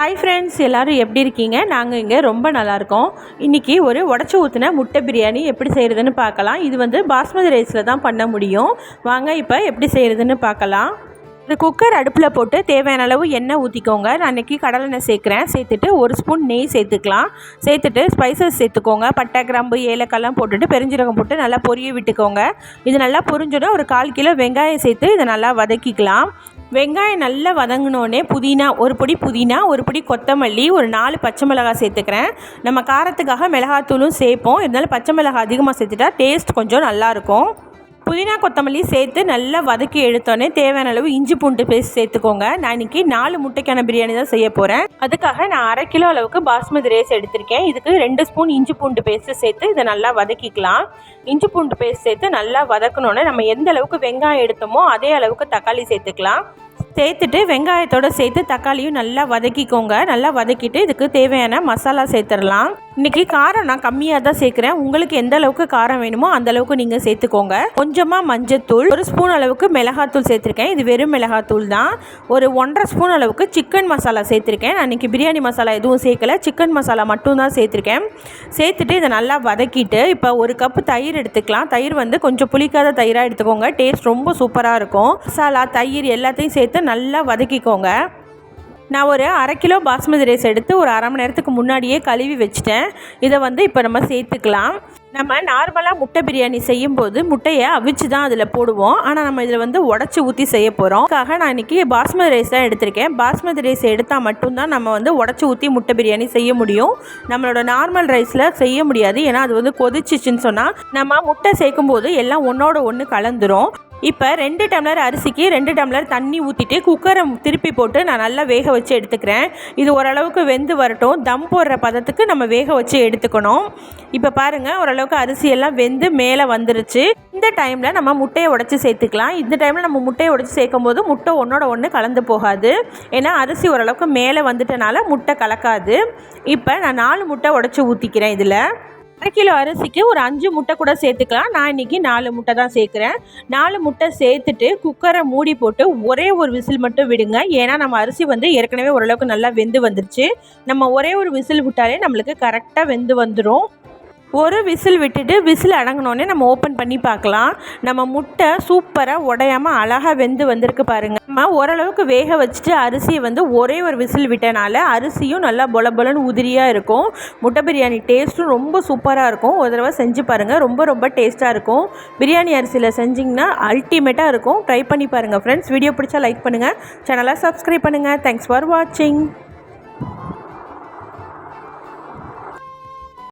Hi friends எல்லோரும் எப்படி இருக்கீங்க? நாங்கள் இங்கே ரொம்ப நல்லாயிருக்கோம் இன்றைக்கி ஒரு உடச்சி ஊற்றின முட்டை பிரியாணி எப்படி செய்கிறதுன்னு பார்க்கலாம். இது வந்து பாஸ்மதி ரைஸில் தான் பண்ண முடியும். வாங்க இப்போ எப்படி செய்கிறதுன்னு பார்க்கலாம். ஒரு குக்கர் அடுப்பில் போட்டு தேவையான அளவு எண்ணெய் ஊற்றிக்கோங்க நான் இன்றைக்கி கடலெண்ணெய் சேர்க்குறேன். சேர்த்துட்டு ஒரு ஸ்பூன் நெய் சேர்த்துக்கலாம். சேர்த்துட்டு ஸ்பைசஸ் சேர்த்துக்கோங்க. பட்டை கிராம்பு ஏலக்காய்லாம் போட்டுட்டு பெருஞ்சீரகம் போட்டு நல்லா பொரிய விட்டுக்கோங்க. இது நல்லா பொரிஞ்சோன்னா ஒரு கால் கிலோ வெங்காயம் சேர்த்து இதை நல்லா வதக்கிக்கலாம். வெங்காயம் நல்லா வதங்கினோடனே புதினா ஒரு பொடி புதினா ஒரு பொடி கொத்தமல்லி ஒரு நாலு பச்சை மிளகாய் சேர்த்துக்கிறேன். நம்ம காரத்துக்காக மிளகாத்தூளும் சேர்ப்போம். இருந்தாலும் பச்சை மிளகாய் அதிகமாக சேர்த்துட்டா டேஸ்ட் கொஞ்சம் நல்லாயிருக்கும் புதினா கொத்தமல்லி சேர்த்து நல்லா வதக்கி எடுத்தோடனே தேவையான அளவு இஞ்சி பூண்டு பேஸ்ட் சேர்த்துக்கோங்க. நான் இன்றைக்கி நாலு முட்டைக்கான பிரியாணி தான் செய்ய போகிறேன் அதுக்காக நான் அரை கிலோ அளவுக்கு பாஸ்மதி ரைஸ் எடுத்திருக்கேன். இதுக்கு ரெண்டு ஸ்பூன் இஞ்சி பூண்டு பேஸ்ட்டு சேர்த்து இதை நல்லா வதக்கிக்கலாம். இஞ்சி பூண்டு பேஸ்ட் சேர்த்து நல்லா வதக்கணுன்னு நம்ம எந்த அளவுக்கு வெங்காயம் எடுத்தோமோ அதே அளவுக்கு தக்காளி சேர்த்துக்கலாம். சேர்த்துட்டு வெங்காயத்தோடு சேர்த்து தக்காளியும் நல்லா வதக்கிக்கோங்க. நல்லா வதக்கிட்டு இதுக்கு தேவையான மசாலா சேர்த்துடலாம். இன்றைக்கி காரம் நான் கம்மியாக தான் சேர்க்குறேன். உங்களுக்கு எந்த அளவுக்கு காரம் வேணுமோ அந்த அளவுக்கு நீங்கள் சேர்த்துக்கோங்க. கொஞ்சமாக மஞ்சத்தூள் ஒரு ஸ்பூன் அளவுக்கு மிளகாத்தூள் சேர்த்துருக்கேன். இது வெறும் மிளகாத்தூள் தான். ஒரு ஒன்றரை ஸ்பூன் அளவுக்கு சிக்கன் மசாலா சேர்த்துருக்கேன். நான் இன்றைக்கி பிரியாணி மசாலா எதுவும் சேர்க்கல. சிக்கன் மசாலா மட்டும் தான் சேர்த்துருக்கேன். சேர்த்துட்டு இதை நல்லா வதக்கிட்டு இப்போ ஒரு கப்பு தயிர் எடுத்துக்கலாம். தயிர் வந்து கொஞ்சம் புளிக்காத தயிராக எடுத்துக்கோங்க. டேஸ்ட் ரொம்ப சூப்பராக இருக்கும். மசாலா தயிர் எல்லாத்தையும் சேர்த்து நல்லா வதக்கிக்கோங்க. நான் ஒரு அரை கிலோ பாஸ்மதி ரைஸ் எடுத்து ஒரு அரை மணி நேரத்துக்கு முன்னாடியே கழுவி வச்சுட்டேன். இதை வந்து இப்போ நம்ம சேர்த்துக்கலாம். நம்ம நார்மலாக முட்டை பிரியாணி செய்யும்போது முட்டையை அவிச்சு தான் அதில் போடுவோம். ஆனால் நம்ம இதில் வந்து உடச்சி ஊற்றி செய்ய போகிறோம் அதுக்காக நான் இன்றைக்கி பாஸ்மதி ரைஸ் தான் எடுத்திருக்கேன். பாஸ்மதி ரைஸ் எடுத்தால் மட்டும்தான் நம்ம வந்து உடச்சி ஊற்றி முட்டை பிரியாணி செய்ய முடியும். நம்மளோட நார்மல் ரைஸில் செய்ய முடியாது. ஏன்னா அது வந்து கொதிச்சிச்சின்னு சொன்னால் நம்ம முட்டை சேர்க்கும்போது எல்லாம் ஒன்றோட ஒன்று கலந்துரும். இப்போ ரெண்டு டம்ளர் அரிசிக்கு ரெண்டு டம்ளர் தண்ணி ஊற்றிட்டு குக்கரை திருப்பி போட்டு நான் நல்லா வேக வச்சு எடுத்துக்கிறேன். இது ஓரளவுக்கு வெந்து வரட்டும். தம் போடுற பதத்துக்கு நம்ம வேக வச்சு எடுத்துக்கணும். இப்போ பாருங்கள் ஓரளவுக்கு அரிசி எல்லாம் வெந்து மேலே வந்துருச்சு. இந்த டைமில் நம்ம முட்டையை உடச்சி சேர்த்துக்கலாம். இந்த டைமில் நம்ம முட்டையை உடச்சி சேர்க்கும் போது முட்டை ஒன்றோட ஒன்று கலந்து போகாது. ஏன்னா அரிசி ஓரளவுக்கு மேலே வந்துட்டனால முட்டை கலக்காது. இப்போ நான் நாலு முட்டை உடச்சி ஊற்றிக்கிறேன் இதில். அரை கிலோ அரிசிக்கு ஒரு அஞ்சு முட்டை கூட சேர்த்துக்கலாம். நான் இன்றைக்கி நாலு முட்டை தான் சேர்க்குறேன். நாலு முட்டை சேர்த்துட்டு குக்கரை மூடி போட்டு ஒரே ஒரு விசில் மட்டும் விடுங்க. ஏன்னா நம்ம அரிசி வந்து ஏற்கனவே ஓரளவுக்கு நல்லா வெந்து வந்துருச்சு. நம்ம ஒரே ஒரு விசில் விட்டாலே நம்மளுக்கு கரெக்டாக வெந்து வந்துடும் ஒரு விசில் விட்டுட்டு விசில் அடங்கினோடனே நம்ம ஓப்பன் பண்ணி பார்க்கலாம். நம்ம முட்டை சூப்பராக உடையாமல் அழகாக வெந்து வந்திருக்கு பாருங்கள் நம்ம ஓரளவுக்கு வேக வச்சுட்டு அரிசியை வந்து ஒரே ஒரு விசில் விட்டனால அரிசியும் நல்லா பொல பொலன்னு உதிரியாக இருக்கும். முட்டை பிரியாணி டேஸ்ட்டும் ரொம்ப சூப்பராக இருக்கும். ஒரு தடவை செஞ்சு பாருங்கள் ரொம்ப ரொம்ப டேஸ்ட்டாக இருக்கும். பிரியாணி அரிசியில் செஞ்சிங்கன்னா அல்டிமேட்டாக இருக்கும். ட்ரை பண்ணி பாருங்கள் ஃப்ரெண்ட்ஸ் வீடியோ பிடிச்சா லைக் பண்ணுங்கள் சேனலை சப்ஸ்கிரைப் பண்ணுங்கள் தேங்க்ஸ் ஃபார் வாட்சிங்